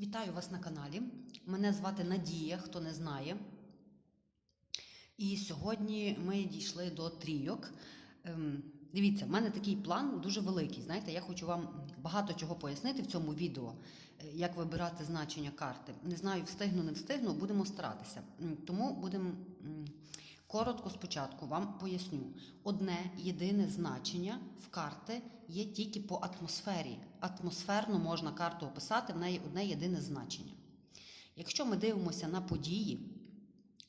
Вітаю вас на каналі. Мене звати Надія, хто не знає. І сьогодні ми дійшли до трійок. Ем, Дивіться, в мене такий план дуже великий. Знаєте, я хочу вам багато чого пояснити в цьому відео, е, як вибирати значення карти. Не знаю, встигну, не встигну, будемо старатися. Тому будемо коротко спочатку вам поясню. Одне єдине значення в карти є тільки по атмосфері. Атмосферно можна карту описати, в неї одне єдине значення. Якщо ми дивимося на події,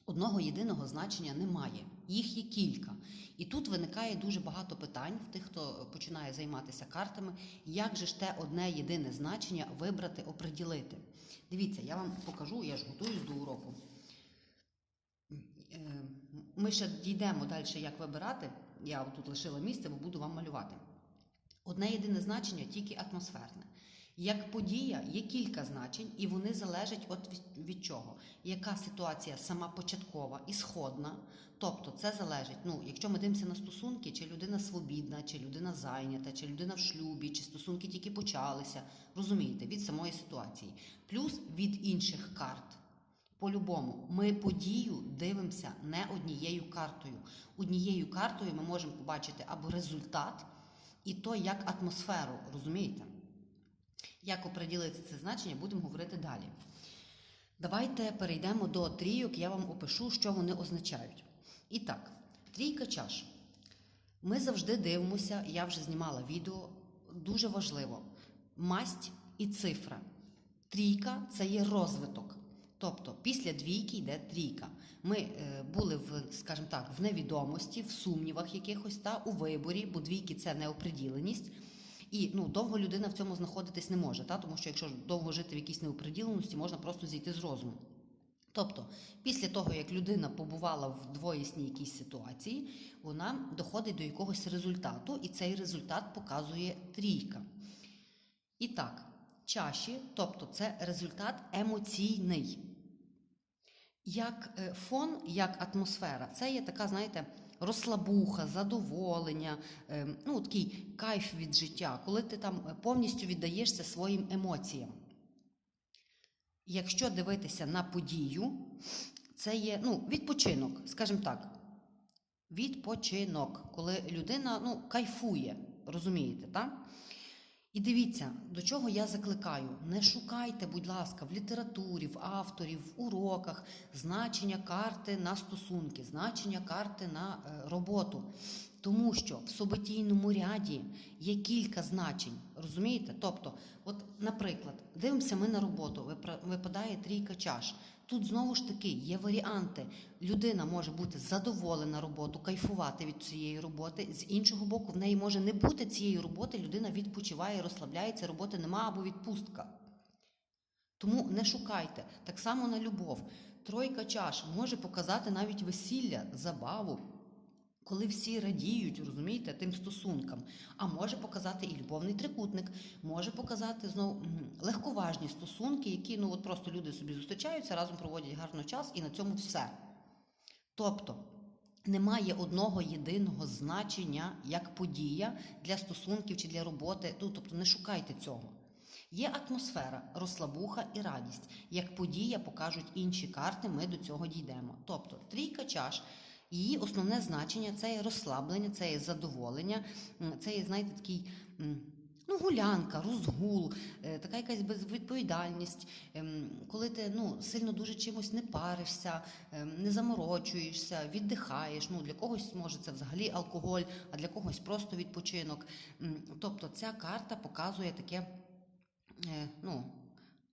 одного єдиного значення немає. Їх є кілька. І тут виникає дуже багато питань в тих, хто починає займатися картами, як же ж те одне єдине значення вибрати, оприділити. Дивіться, я вам покажу, я ж готуюсь до уроку. Ми ще дійдемо далі, як вибирати. Я тут лишила місце, бо буду вам малювати. Одне єдине значення тільки атмосферне. Як подія є кілька значень, і вони залежать від, від чого? Яка ситуація сама початкова і сходна? Тобто це залежить, ну, якщо ми дивимося на стосунки, чи людина свобідна, чи людина зайнята, чи людина в шлюбі, чи стосунки тільки почалися, розумієте, від самої ситуації, плюс від інших карт. По-любому, ми подію дивимося не однією картою. Однією картою ми можемо побачити або результат, і то як атмосферу, розумієте? Як оприділити це значення, будемо говорити далі. Давайте перейдемо до трійок, я вам опишу, що вони означають. І так, трійка чаш. Ми завжди дивимося, я вже знімала відео, дуже важливо: масть і цифра. Трійка це є розвиток. Тобто після двійки йде трійка. Ми е, були в, скажімо так, в невідомості, в сумнівах якихось та у виборі, бо двійки це неоприділеність. І ну, довго людина в цьому знаходитись не може, та? тому що якщо довго жити в якійсь неоприділеності, можна просто зійти з розуму. Тобто, після того, як людина побувала в двоїсній якійсь ситуації, вона доходить до якогось результату, і цей результат показує трійка. І так, чаші, тобто це результат емоційний. Як е, фон, як атмосфера, це є така, знаєте, розслабуха, задоволення, е, ну, такий кайф від життя, коли ти там е, повністю віддаєшся своїм емоціям. Якщо дивитися на подію, це є ну, відпочинок, скажімо так. Відпочинок, коли людина ну, кайфує, розумієте, так? І дивіться, до чого я закликаю: не шукайте, будь ласка, в літературі, в авторів, в уроках значення карти на стосунки, значення карти на е, роботу. Тому що в событійному ряді є кілька значень, розумієте? Тобто, от, наприклад, дивимося ми на роботу, випадає трійка чаш. Тут знову ж таки є варіанти. Людина може бути задоволена роботу, кайфувати від цієї роботи. З іншого боку, в неї може не бути цієї роботи, людина відпочиває, розслабляється, роботи нема або відпустка. Тому не шукайте. Так само на любов. Тройка чаш може показати навіть весілля, забаву, коли всі радіють, розумієте, тим стосункам. А може показати і любовний трикутник, може показати знову легковажні стосунки, які ну от просто люди собі зустрічаються, разом проводять гарно час, і на цьому все. Тобто немає одного єдиного значення як подія для стосунків чи для роботи. Ну, тобто не шукайте цього. Є атмосфера, розслабуха і радість. Як подія покажуть інші карти, ми до цього дійдемо. Тобто трійка чаш. Її основне значення це є розслаблення, це є задоволення, це є, знаєте, такий ну, гулянка, розгул, е, така якась безвідповідальність, ем, коли ти ну, сильно дуже чимось не паришся, ем, не заморочуєшся, віддихаєш. Ну, для когось може це взагалі алкоголь, а для когось просто відпочинок. Тобто ця карта показує таке е, ну,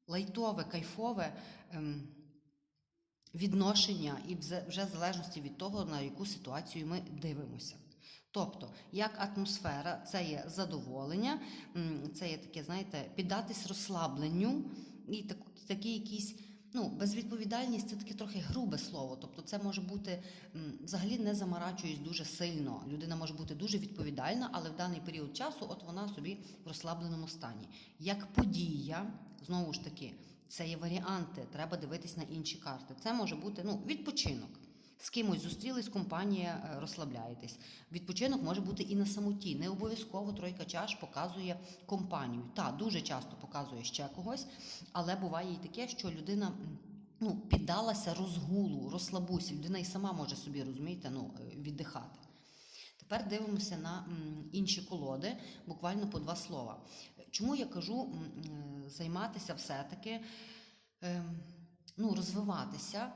лайтове, кайфове. Відношення і вже в залежності від того, на яку ситуацію ми дивимося. Тобто, як атмосфера, це є задоволення, це є таке, знаєте, піддатись розслабленню і так, такі якісь. Ну, безвідповідальність це таке трохи грубе слово. Тобто, це може бути взагалі не заморачуюсь дуже сильно. Людина може бути дуже відповідальна, але в даний період часу, от вона собі в розслабленому стані. Як подія, знову ж таки, це є варіанти. Треба дивитись на інші карти. Це може бути ну, відпочинок. З кимось зустрілись, компанія е, розслабляєтесь. Відпочинок може бути і на самоті. Не обов'язково тройка чаш показує компанію. Та дуже часто показує ще когось, але буває і таке, що людина. Ну, піддалася розгулу, розслабусі. Людина і сама може собі, розумієте, ну, е, віддихати. Тепер дивимося на інші колоди, буквально по два слова. Чому я кажу займатися все-таки, ем, ну, розвиватися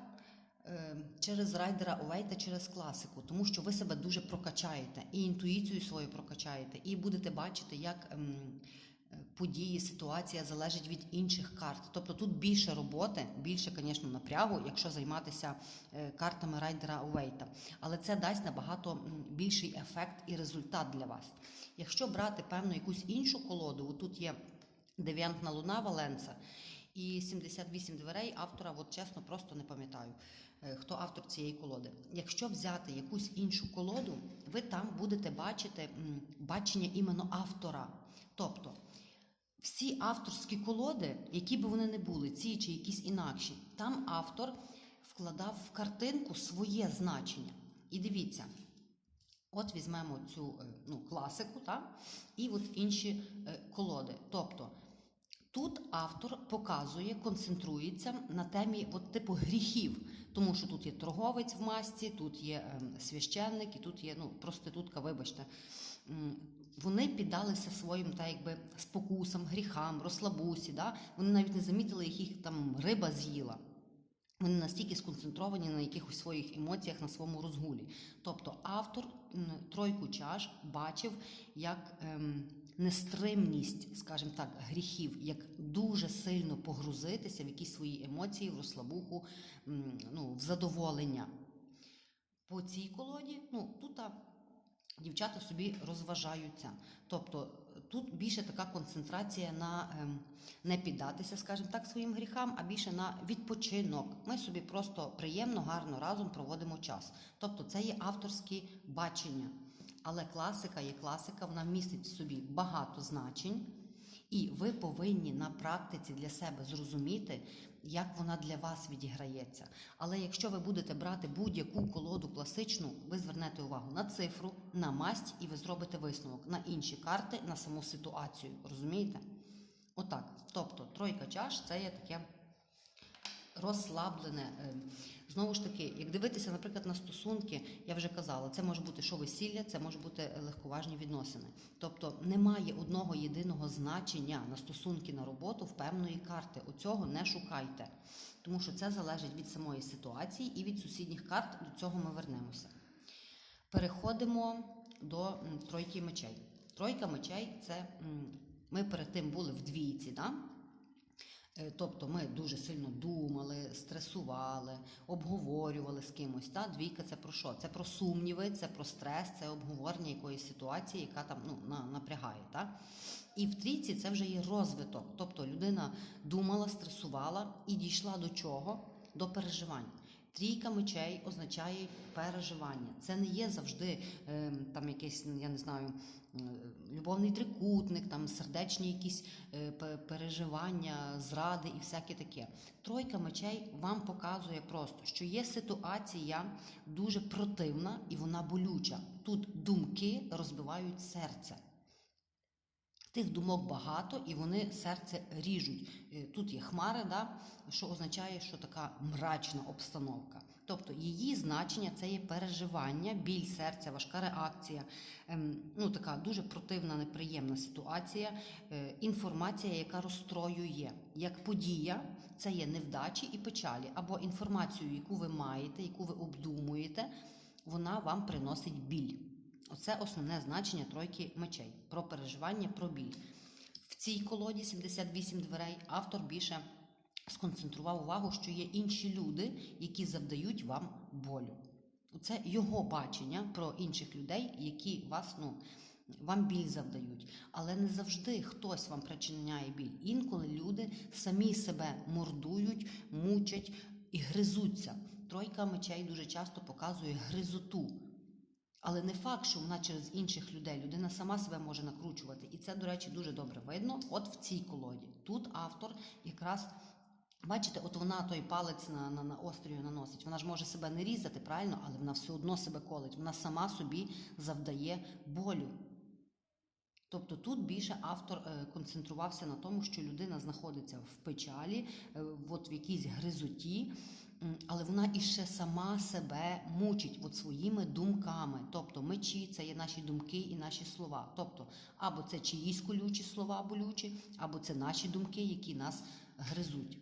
е, через райдера Овейта, через класику, тому що ви себе дуже прокачаєте, і інтуїцію свою прокачаєте, і будете бачити, як ем, події, ситуація залежить від інших карт. Тобто тут більше роботи, більше, звісно, напрягу, якщо займатися е, картами райдера Овейта. Але це дасть набагато більший ефект і результат для вас. Якщо брати певну якусь іншу колоду, отут є девіантна луна Валенца і 78 дверей автора, от чесно, просто не пам'ятаю, е, хто автор цієї колоди. Якщо взяти якусь іншу колоду, ви там будете бачити бачення іменно автора. Тобто всі авторські колоди, які б вони не були, ці чи якісь інакші, там автор вкладав в картинку своє значення. І дивіться, от візьмемо цю е, ну, класику, та? і от інші е, колоди. Тобто тут автор показує, концентрується на темі от, типу гріхів, тому що тут є торговець в масці, тут є ем, священник і тут є ну, проститутка, вибачте. Вони піддалися своїм та якби спокусам, гріхам, розслабусі. Да? Вони навіть не замітили, як їх там риба з'їла. Вони настільки сконцентровані на якихось своїх емоціях, на своєму розгулі. Тобто автор тройку чаш бачив як ем, нестримність, скажімо так, гріхів, як дуже сильно погрузитися в якісь свої емоції, в розслабуху, м, ну, в задоволення. По цій колоді, ну, тут дівчата собі розважаються. Тобто тут більше така концентрація на ем, не піддатися, скажімо так, своїм гріхам, а більше на відпочинок. Ми собі просто приємно, гарно разом проводимо час. Тобто це є авторські бачення. Але класика є класика, вона містить в собі багато значень, і ви повинні на практиці для себе зрозуміти, як вона для вас відіграється. Але якщо ви будете брати будь-яку колоду класичну, ви звернете увагу на цифру, на масть, і ви зробите висновок на інші карти, на саму ситуацію. Розумієте? Отак. Тобто, тройка чаш це є таке розслаблене. е, Знову ж таки, як дивитися, наприклад, на стосунки, я вже казала, це може бути що весілля, це може бути легковажні відносини. Тобто немає одного єдиного значення на стосунки на роботу в певної карти. Оцього не шукайте, тому що це залежить від самої ситуації і від сусідніх карт. До цього ми вернемося. Переходимо до тройки мечей. Тройка мечей це ми перед тим були в двійці, да? Е, Тобто ми дуже сильно думали, стресували, обговорювали з кимось. Та двійка це про що? Це про сумніви, це про стрес, це обговорення якоїсь ситуації, яка там ну, на, напрягає. Та? І в трійці це вже є розвиток. Тобто людина думала, стресувала і дійшла до чого? До переживань. Трійка мечей означає переживання. Це не є завжди е, там якийсь, я не знаю, любовний трикутник, там сердечні якісь е, переживання, зради і всяке таке. Тройка мечей вам показує просто, що є ситуація дуже противна і вона болюча. Тут думки розбивають серце. Тих думок багато, і вони серце ріжуть. Е, Тут є хмари, да, що означає, що така мрачна обстановка. Тобто її значення це є переживання, біль серця, важка реакція, ем, ну така дуже противна, неприємна ситуація, е, інформація, яка розстроює. Як подія, це є невдачі і печалі, або інформацію, яку ви маєте, яку ви обдумуєте, вона вам приносить біль. Оце основне значення тройки мечей про переживання, про біль. В цій колоді 78 дверей автор більше сконцентрував увагу, що є інші люди, які завдають вам болю. Це його бачення про інших людей, які вас, ну, вам біль завдають. Але не завжди хтось вам причиняє біль. Інколи люди самі себе мордують, мучать і гризуться. Тройка мечей дуже часто показує гризоту. Але не факт, що вона через інших людей. Людина сама себе може накручувати. І це, до речі, дуже добре видно. От в цій колоді. Тут автор якраз Бачите, от вона той палець на, на, на острію наносить. Вона ж може себе не різати, правильно, але вона все одно себе колить. Вона сама собі завдає болю. Тобто тут більше автор е, концентрувався на тому, що людина знаходиться в печалі, е, от в якійсь гризоті, але вона іще сама себе мучить от своїми думками. Тобто мечі це є наші думки і наші слова. Тобто, або це чиїсь колючі слова болючі, або це наші думки, які нас гризуть.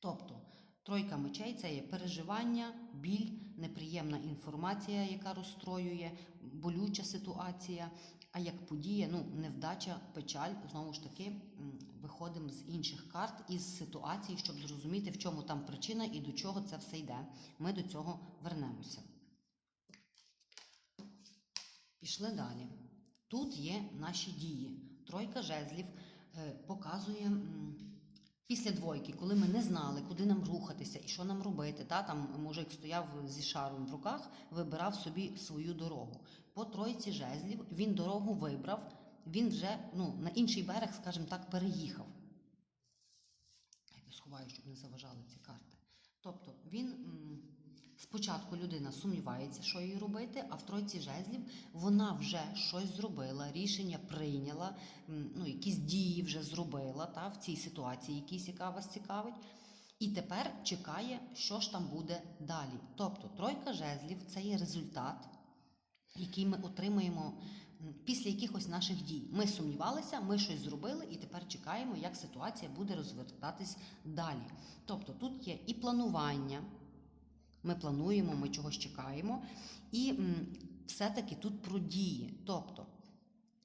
Тобто, тройка мечей це є переживання, біль, неприємна інформація, яка розстроює, болюча ситуація. А як подія, ну, невдача, печаль, знову ж таки, виходимо з інших карт, із ситуації, щоб зрозуміти, в чому там причина і до чого це все йде. Ми до цього вернемося. Пішли далі. Тут є наші дії. Тройка жезлів е, показує після двойки, коли ми не знали, куди нам рухатися і що нам робити. Та, там мужик стояв зі шаром в руках, вибирав собі свою дорогу. По тройці жезлів він дорогу вибрав, він вже ну, на інший берег, скажімо так, переїхав. Я сховаю, щоб не заважали ці карти. Тобто він спочатку людина сумнівається, що їй робити, а в тройці жезлів вона вже щось зробила, рішення прийняла, ну, якісь дії вже зробила та, в цій ситуації, якісь, яка вас цікавить. І тепер чекає, що ж там буде далі. Тобто тройка жезлів це є результат, який ми отримаємо після якихось наших дій. Ми сумнівалися, ми щось зробили, і тепер чекаємо, як ситуація буде розвертатись далі. Тобто тут є і планування, ми плануємо, ми чогось чекаємо, і все-таки тут про дії. Тобто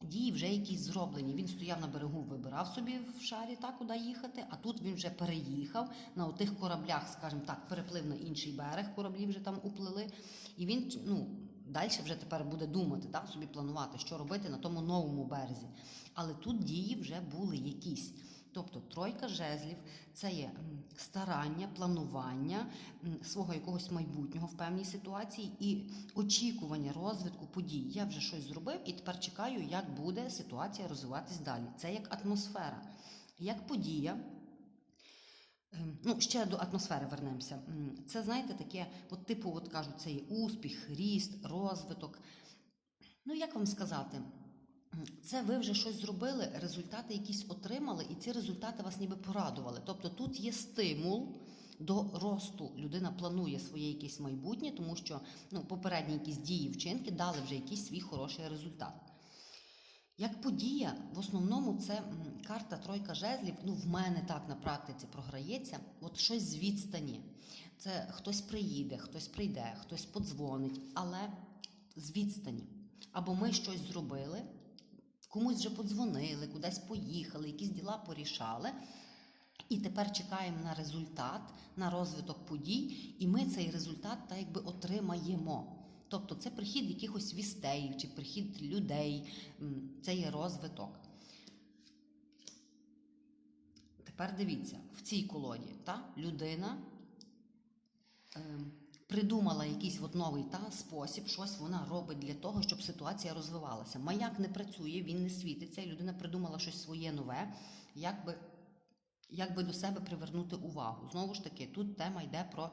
дії вже якісь зроблені. Він стояв на берегу, вибирав собі в шарі, так, куди їхати, а тут він вже переїхав на тих кораблях, скажімо так, переплив на інший берег, кораблі вже там уплили. І він ну, далі вже тепер буде думати, так, собі планувати, що робити на тому новому березі. Але тут дії вже були якісь. Тобто тройка жезлів це є старання, планування свого якогось майбутнього в певній ситуації і очікування розвитку подій. Я вже щось зробив і тепер чекаю, як буде ситуація розвиватись далі. Це як атмосфера, як подія. Ем, Ну, ще до атмосфери вернемося. Це, знаєте, таке, от типу, от кажуть, це є успіх, ріст, розвиток. Ну, як вам сказати? Це ви вже щось зробили, результати якісь отримали, і ці результати вас ніби порадували. Тобто тут є стимул до росту. Людина планує своє якесь майбутнє, тому що ну, попередні якісь дії, вчинки дали вже якийсь свій хороший результат. Як подія, в основному це карта тройка жезлів. Ну, в мене так на практиці програється. От щось з відстані. Це хтось приїде, хтось прийде, хтось подзвонить, але з відстані. Або ми щось зробили, комусь вже подзвонили, кудись поїхали, якісь діла порішали. І тепер чекаємо на результат, на розвиток подій, і ми цей результат так якби отримаємо. Тобто це прихід якихось вістей чи прихід людей, це є розвиток. Тепер дивіться, в цій колоді та, людина е, придумала якийсь от новий та, спосіб, щось вона робить для того, щоб ситуація розвивалася. Маяк не працює, він не світиться, і людина придумала щось своє нове, як би, як би до себе привернути увагу. Знову ж таки, тут тема йде про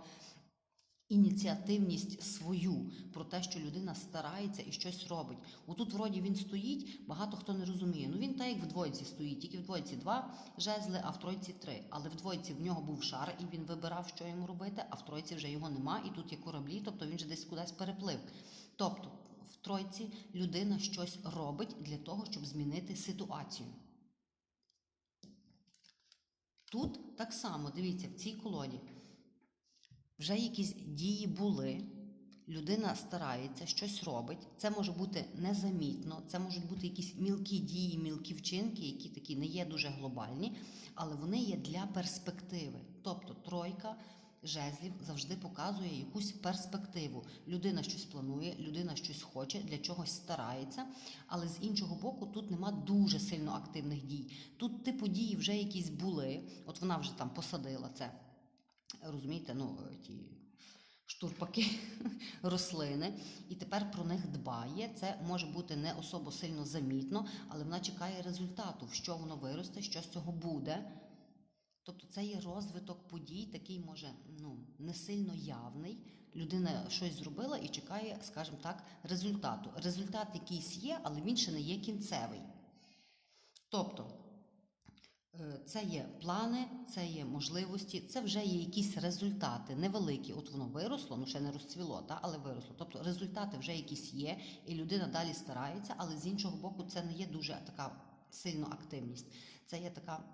ініціативність свою, про те, що людина старається і щось робить. Отут, вроді, він стоїть, багато хто не розуміє. Ну він так як в двойці стоїть, тільки в двойці два жезли, а в тройці три. Але в двойці в нього був шар, і він вибирав, що йому робити, а в тройці вже його нема, і тут є кораблі, тобто він же десь кудись переплив. Тобто, в тройці людина щось робить для того, щоб змінити ситуацію. Тут так само, дивіться, в цій колоді вже якісь дії були, людина старається, щось робить. Це може бути незамітно, це можуть бути якісь мілкі дії, мілкі вчинки, які такі не є дуже глобальні, але вони є для перспективи. Тобто тройка жезлів завжди показує якусь перспективу. Людина щось планує, людина щось хоче, для чогось старається, але з іншого боку, тут нема дуже сильно активних дій. Тут типу дії вже якісь були, от вона вже там посадила це розумієте, ну, е, ті штурпаки, рослини, і тепер про них дбає. Це може бути не особо сильно замітно, але вона чекає результату, що воно виросте, що з цього буде. Тобто це є розвиток подій, такий може ну, не сильно явний. Людина щось зробила і чекає, скажімо так, результату. Результат якийсь є, але він ще не є кінцевий. Тобто це є плани, це є можливості, це вже є якісь результати невеликі. От воно виросло, ну ще не розцвіло, та, але виросло. Тобто результати вже якісь є, і людина далі старається, але з іншого боку, це не є дуже така сильна активність. Це є така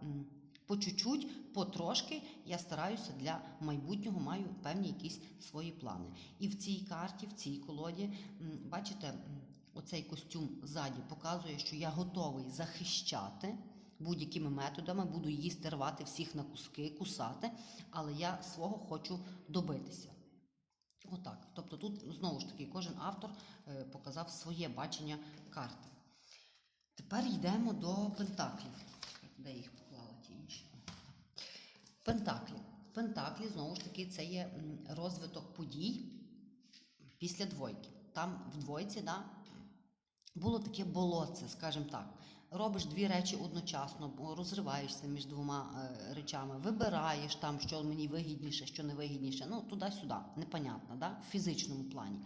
по чуть-чуть, потрошки я стараюся для майбутнього, маю певні якісь свої плани. І в цій карті, в цій колоді, бачите, оцей костюм ззаді показує, що я готовий захищати будь-якими методами, буду їсти, рвати всіх на куски, кусати, але я свого хочу добитися. Отак. Тобто тут знову ж таки кожен автор е, показав своє бачення карти. Тепер йдемо до пентаклів. Де їх поклала ті інші? Пентаклі. Пентаклі, знову ж таки, це є розвиток подій після двойки. Там в двойці, да, було таке болотце, скажімо так. Робиш дві речі одночасно, розриваєшся між двома е, речами, вибираєш там, що мені вигідніше, що не вигідніше. Ну, туди-сюди, непонятно, да? в фізичному плані.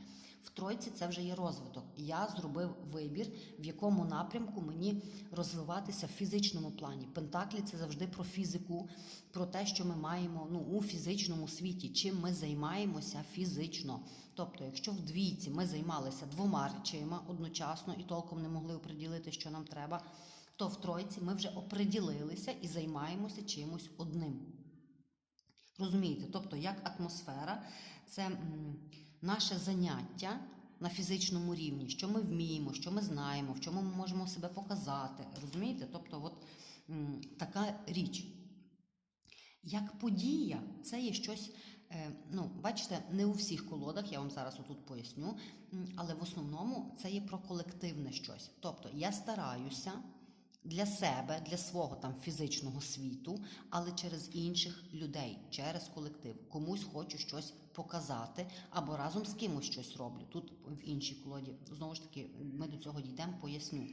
В тройці це вже є розвиток. Я зробив вибір, в якому напрямку мені розвиватися в фізичному плані. Пентаклі це завжди про фізику, про те, що ми маємо ну, у фізичному світі, чим ми займаємося фізично. Тобто, якщо в двійці ми займалися двома речима одночасно і толком не могли оприділити, що нам треба, то в тройці ми вже оприділилися і займаємося чимось одним. Розумієте? Тобто, як атмосфера, це наше заняття на фізичному рівні, що ми вміємо, що ми знаємо, в чому ми можемо себе показати. Розумієте? Тобто, от така річ. Як подія, це є щось. е, Ну, бачите, не у всіх колодах, я вам зараз отут поясню, але в основному це є про колективне щось. Тобто я стараюся для себе, для свого там фізичного світу, але через інших людей, через колектив. Комусь хочу щось показати або разом з кимось щось роблю. Тут в іншій колоді, знову ж таки, ми до цього дійдемо, поясню.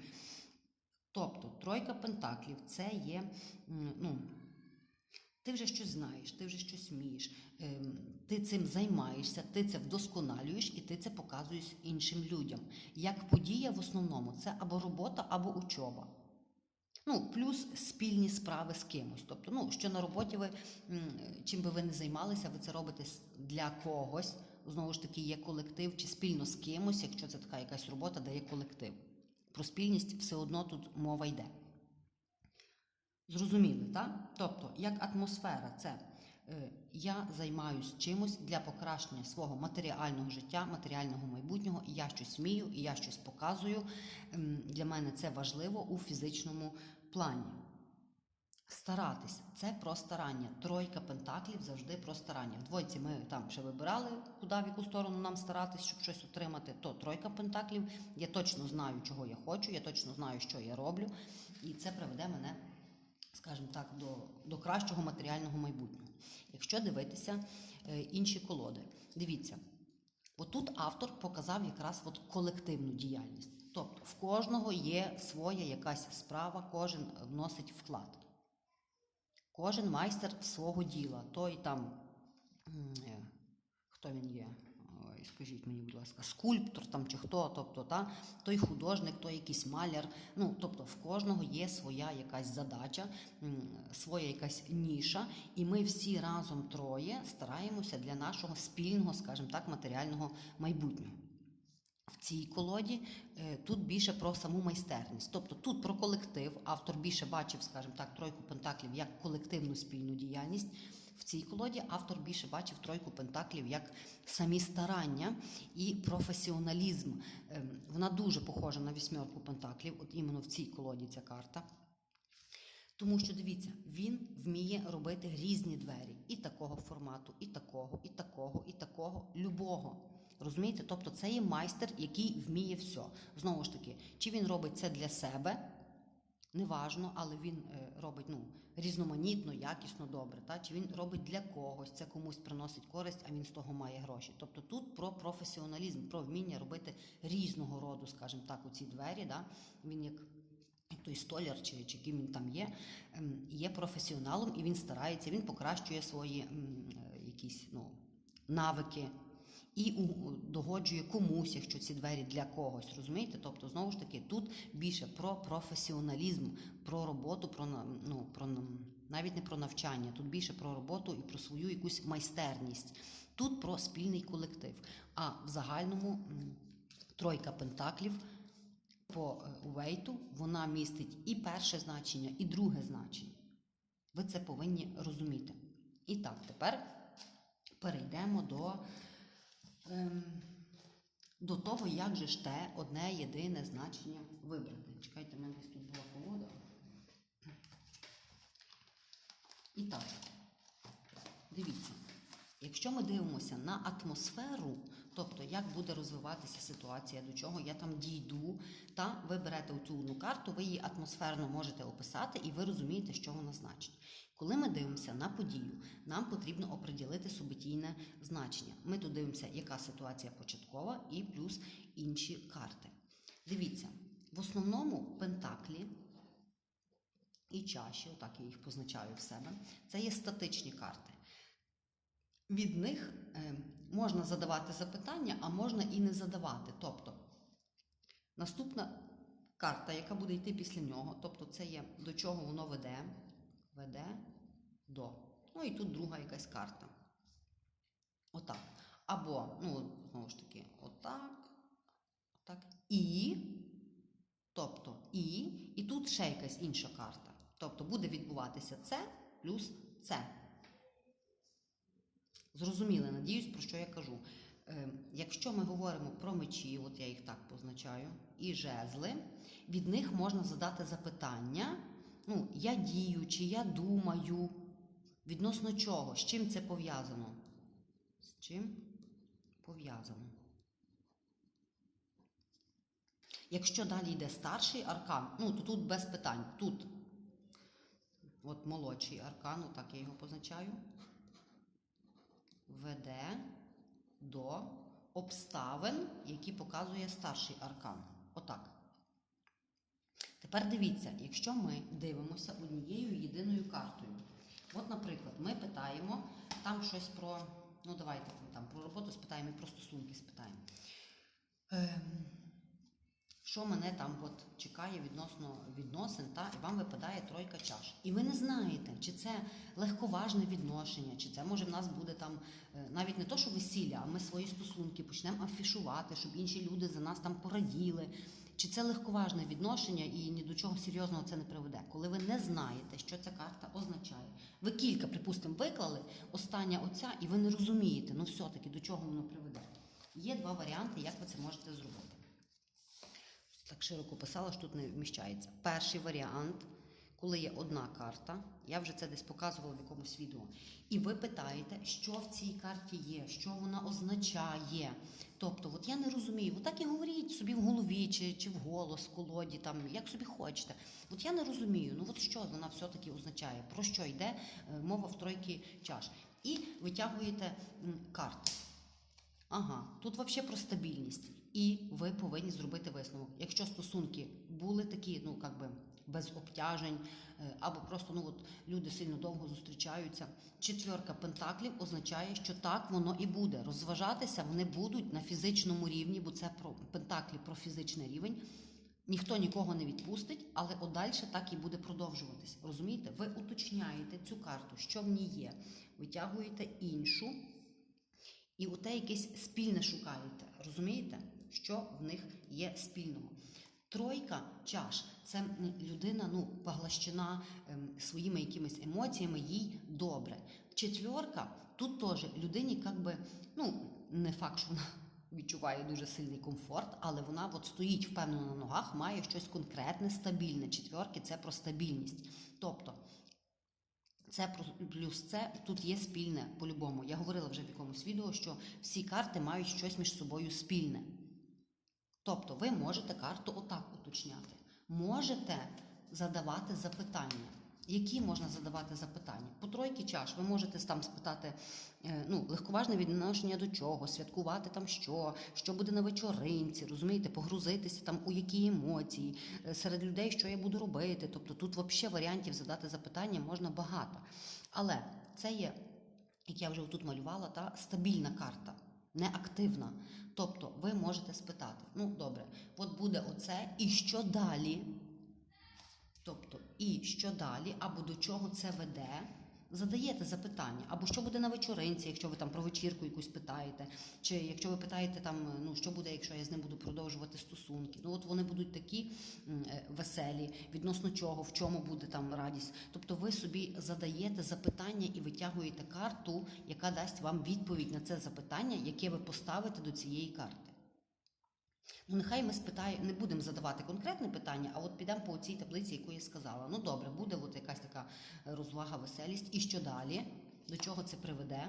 Тобто, тройка пентаклів це є. ну, ти вже щось знаєш, ти вже щось вмієш, ем, ти цим займаєшся, ти це вдосконалюєш і ти це показуєш іншим людям. Як подія в основному це або робота, або учоба. Ну, плюс спільні справи з кимось. Тобто, ну, що на роботі ви, чим би ви не займалися, ви це робите для когось. Знову ж таки, є колектив чи спільно з кимось, якщо це така якась робота, де є колектив. Про спільність все одно тут мова йде. Зрозуміли, так? Тобто, як атмосфера, це я займаюсь чимось для покращення свого матеріального життя, матеріального майбутнього, і я щось вмію, і я щось показую. Для мене це важливо у фізичному плані. Старатись це про старання. Тройка пентаклів завжди про старання. В ми там ще вибирали, куди в яку сторону нам старатись, щоб щось отримати. То тройка пентаклів. Я точно знаю, чого я хочу, я точно знаю, що я роблю, і це приведе мене, скажімо так, до, до кращого матеріального майбутнього. Якщо дивитися е, інші колоди, дивіться, отут автор показав якраз от колективну діяльність. Тобто в кожного є своя якась справа, кожен вносить вклад. Кожен майстер свого діла. Той там, е, хто він є? Ой, скажіть мені, будь ласка, скульптор там чи хто, тобто, та, той художник, той якийсь маляр. Ну, тобто в кожного є своя якась задача, своя якась ніша, і ми всі разом троє стараємося для нашого спільного, скажімо так, матеріального майбутнього. В цій колоді е, тут більше про саму майстерність. Тобто тут про колектив. Автор більше бачив, скажімо так, тройку пентаклів як колективну спільну діяльність. В цій колоді автор більше бачив тройку пентаклів як самі старання і професіоналізм. Ем, Вона дуже похожа на вісьмерку пентаклів, от іменно в цій колоді ця карта. Тому що дивіться, він вміє робити різні двері і такого формату, і такого, і такого, і такого, любого. Розумієте? Тобто це є майстер, який вміє все. Знову ж таки, чи він робить це для себе, неважно, але він е, робить ну, різноманітно, якісно, добре. Та? Чи він робить для когось, це комусь приносить користь, а він з того має гроші. Тобто тут про професіоналізм, про вміння робити різного роду, скажімо так, у ці двері. Да? Він як той столяр чи, чи ким він там є, ем, є професіоналом і він старається, він покращує свої е, якісь ну, навики і догоджує комусь, якщо ці двері для когось, розумієте? Тобто, знову ж таки, тут більше про професіоналізм, про роботу, про ну, про навіть не про навчання, тут більше про роботу і про свою якусь майстерність. Тут про спільний колектив. А в загальному тройка пентаклів по е, Уейту вона містить і перше значення, і друге значення. Ви це повинні розуміти. І так, тепер перейдемо до, до того, як же ж те одне єдине значення вибрати. Чекайте, в мене десь тут була колода. І так, дивіться, якщо ми дивимося на атмосферу, тобто як буде розвиватися ситуація, до чого я там дійду, та ви берете цю одну карту, ви її атмосферно можете описати, і ви розумієте, що вона значить. Коли ми дивимося на подію, нам потрібно оприділити событійне значення. Ми тут дивимося, яка ситуація початкова, і плюс інші карти. Дивіться, в основному пентаклі і чаші, отак я їх позначаю в себе, це є статичні карти. Від них е, можна задавати запитання, а можна і не задавати. Тобто, наступна карта, яка буде йти після нього, тобто це є до чого воно веде, веде до. Ну і тут друга якась карта. Отак. Або, ну, знову ж таки, отак, отак. І, тобто і, і тут ще якась інша карта. Тобто буде відбуватися це плюс це. Зрозуміли, надіюсь, про що я кажу. Е, якщо ми говоримо про мечі, от я їх так позначаю, і жезли, від них можна задати запитання. Ну, я дію, чи я думаю, відносно чого, з чим це пов'язано? З чим пов'язано? Якщо далі йде старший аркан, ну то тут без питань. Тут от молодший аркан, отак я його позначаю, веде до обставин, які показує старший аркан. Отак. Тепер дивіться, якщо ми дивимося однією єдиною картою. От, наприклад, ми питаємо там щось про. Ну, давайте там про роботу спитаємо і про стосунки спитаємо. Ем, що мене там от чекає відносно відносин, та, і вам випадає тройка чаш. І ви не знаєте, чи це легковажне відношення, чи це може в нас буде там е, навіть не то, що весілля, а ми свої стосунки почнемо афішувати, щоб інші люди за нас там пораділи. Чи це легковажне відношення і ні до чого серйозного це не приведе, коли ви не знаєте, що ця карта означає. Ви кілька, припустимо, виклали, остання оця, і ви не розумієте, ну все-таки до чого воно приведе. Є два варіанти, як ви це можете зробити. Так широко писала, що тут не вміщається. Перший варіант, коли є одна карта, я вже це десь показувала в якомусь відео. І ви питаєте, що в цій карті є, що вона означає. Тобто, от я не розумію, отак і говоріть собі в голові, чи, чи в голос, в колоді, там, як собі хочете. От я не розумію, ну от що вона все-таки означає, про що йде е, мова в тройки чаш. І витягуєте карти. Ага, тут взагалі про стабільність. І ви повинні зробити висновок. Якщо стосунки були такі, ну як би без обтяжень, е, або просто ну от люди сильно довго зустрічаються. Четверка пентаклів означає, що так воно і буде. Розважатися вони будуть на фізичному рівні, бо це про пентаклі про фізичний рівень. Ніхто нікого не відпустить, але далі так і буде продовжуватись. Розумієте? Ви уточняєте цю карту, що в ній є, витягуєте іншу. І у те якесь спільне шукаєте. Розумієте, що в них є спільного? Тройка чаш це людина, ну, поглощена ем, своїми якимись емоціями, їй добре. Четверка тут теж людині, як би, ну, не факт, що вона відчуває дуже сильний комфорт, але вона от стоїть впевнено на ногах, має щось конкретне, стабільне. Четверки це про стабільність. Тобто це плюс це тут є спільне по-любому. Я говорила вже в якомусь відео, що всі карти мають щось між собою спільне. Тобто ви можете карту отак уточняти. Можете задавати запитання. Які можна задавати запитання? По тройки чаш ви можете там спитати е, ну, легковажне відношення до чого, святкувати там що, що буде на вечоринці, розумієте, погрузитися там у які емоції, е, серед людей, що я буду робити. Тобто тут взагалі варіантів задати запитання можна багато. Але це є, як я вже тут малювала, та стабільна карта, не активна. Тобто ви можете спитати: ну добре, от буде оце, і що далі? Тобто, і що далі, або до чого це веде, задаєте запитання, або що буде на вечоринці, якщо ви там про вечірку якусь питаєте, чи якщо ви питаєте там, ну що буде, якщо я з ним буду продовжувати стосунки. Ну от вони будуть такі е, веселі, відносно чого, в чому буде там радість. Тобто ви собі задаєте запитання і витягуєте карту, яка дасть вам відповідь на це запитання, яке ви поставите до цієї карти. Ну, нехай ми спитаємо, не будемо задавати конкретне питання, а от підемо по цій таблиці, яку я сказала. Ну добре, буде от якась така розвага, веселість. І що далі? До чого це приведе?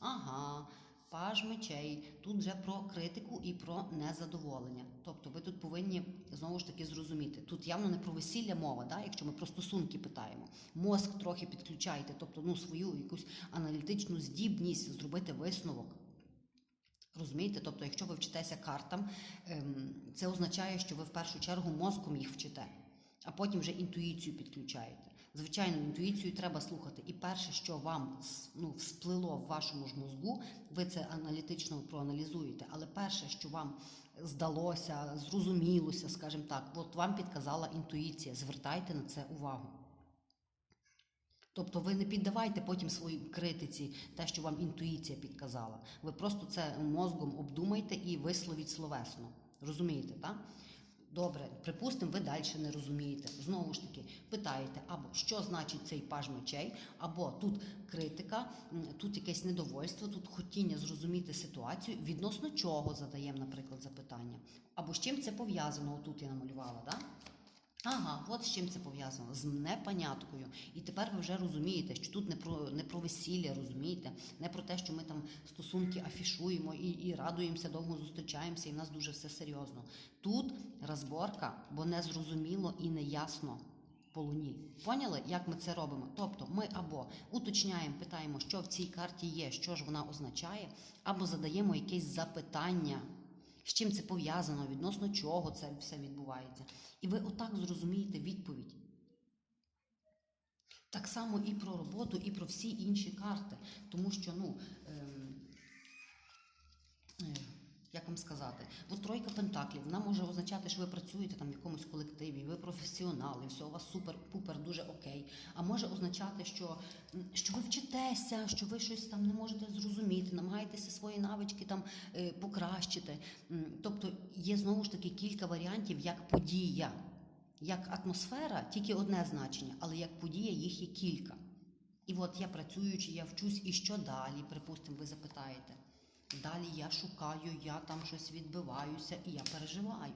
Ага, паж мечей. Тут вже про критику і про незадоволення. Тобто ви тут повинні знову ж таки зрозуміти. Тут явно не про весілля мова, да? якщо ми про стосунки питаємо. Мозк трохи підключайте, тобто ну, свою якусь аналітичну здібність зробити висновок. Розумієте? Тобто, якщо ви вчитеся картам, ем, це означає, що ви в першу чергу мозком їх вчите, а потім вже інтуїцію підключаєте. Звичайно, інтуїцію треба слухати. І перше, що вам ну, всплило в вашому ж мозку, ви це аналітично проаналізуєте. Але перше, що вам здалося, зрозумілося, скажімо так, от вам підказала інтуїція. Звертайте на це увагу. Тобто ви не піддавайте потім своїй критиці те, що вам інтуїція підказала. Ви просто це мозгом обдумайте і висловіть словесно. Розумієте, так? Добре, припустимо, ви далі не розумієте. Знову ж таки, питаєте, або що значить цей паж мечей, або тут критика, тут якесь недовольство, тут хотіння зрозуміти ситуацію, відносно чого задаємо, наприклад, запитання. Або з чим це пов'язано, отут я намалювала, так? Ага, от з чим це пов'язано з непоняткою. І тепер ви вже розумієте, що тут не про не про весілля, розумієте, не про те, що ми там стосунки афішуємо і, і радуємося, довго зустрічаємося, і в нас дуже все серйозно. Тут розборка, бо не зрозуміло і не ясно по луні. Поняли, як ми це робимо? Тобто ми або уточняємо, питаємо, що в цій карті є, що ж вона означає, або задаємо якесь запитання. З чим це пов'язано, відносно чого це все відбувається. І ви отак зрозумієте відповідь. Так само і про роботу, і про всі інші карти. Тому що, ну, ем, е, як вам сказати, от тройка пентаклів, вона може означати, що ви працюєте там в якомусь колективі, ви професіонали, все у вас супер-пупер, дуже окей. А може означати, що, що ви вчитеся, що ви щось там не можете зрозуміти, намагаєтеся свої навички там е, покращити. Тобто є знову ж таки кілька варіантів, як подія. Як атмосфера тільки одне значення, але як подія їх є кілька. І от я працюючи, я вчусь, і що далі, припустимо, ви запитаєте. Далі я шукаю, я там щось відбиваюся і я переживаю.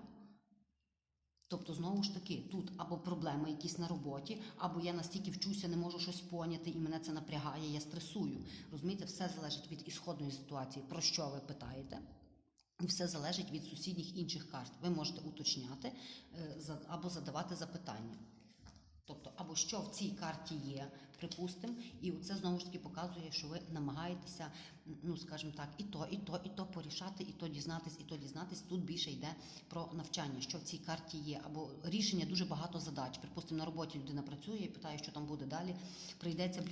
Тобто, знову ж таки, тут або проблеми якісь на роботі, або я настільки вчуся, не можу щось поняти, і мене це напрягає, я стресую. Розумієте, все залежить від ісходної ситуації, про що ви питаєте. І все залежить від сусідніх інших карт. Ви можете уточняти е, або задавати запитання. Тобто, або що в цій карті є, припустимо, і це знову ж таки показує, що ви намагаєтеся, ну скажімо так, і то, і то, і то порішати, і то дізнатись, і то дізнатись. Тут більше йде про навчання, що в цій карті є, або рішення дуже багато задач. Припустимо, на роботі людина працює і питає, що там буде далі. Прийдеться